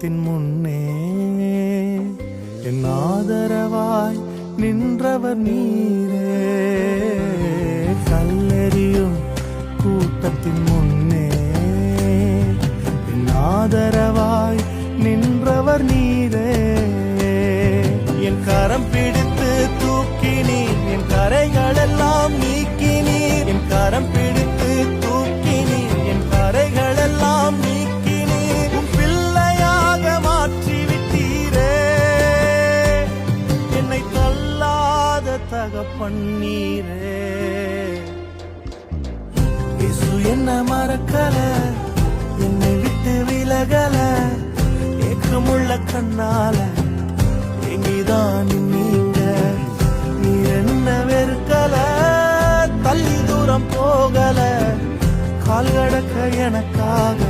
கூட்டத்தின் முன்னே என் ஆதரவாய் நின்றவர் நீரே. கல்லெறியும் கூட்டத்தின் முன்னே என் ஆதரவாய் நின்றவர் நீரே. என் கரம் பிடி இல்லாத தகப்பன் நீரே இயேசு என்ன மறக்கல என்னை விட்டு விலகல ஏக்கமுள்ள கண்ணால எங்கிதான் நீங்க. நீ என்ன வெறுக்கல தள்ளி தூரம் போகல கால் கடக்க எனக்காக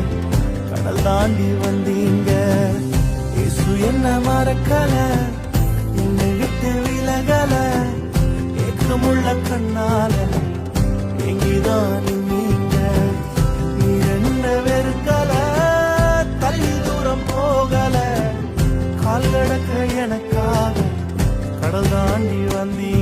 கடல் தாண்டி வந்தீங்க. இயேசு என்ன மறக்கல கண்ணால எங்கிதான் நீங்க. நீ என்ன வெறுக்கல? தள்ளி தூரம் போகல. கால் கடக்க எனக்காக கடல் தாண்டி வந்தீங்க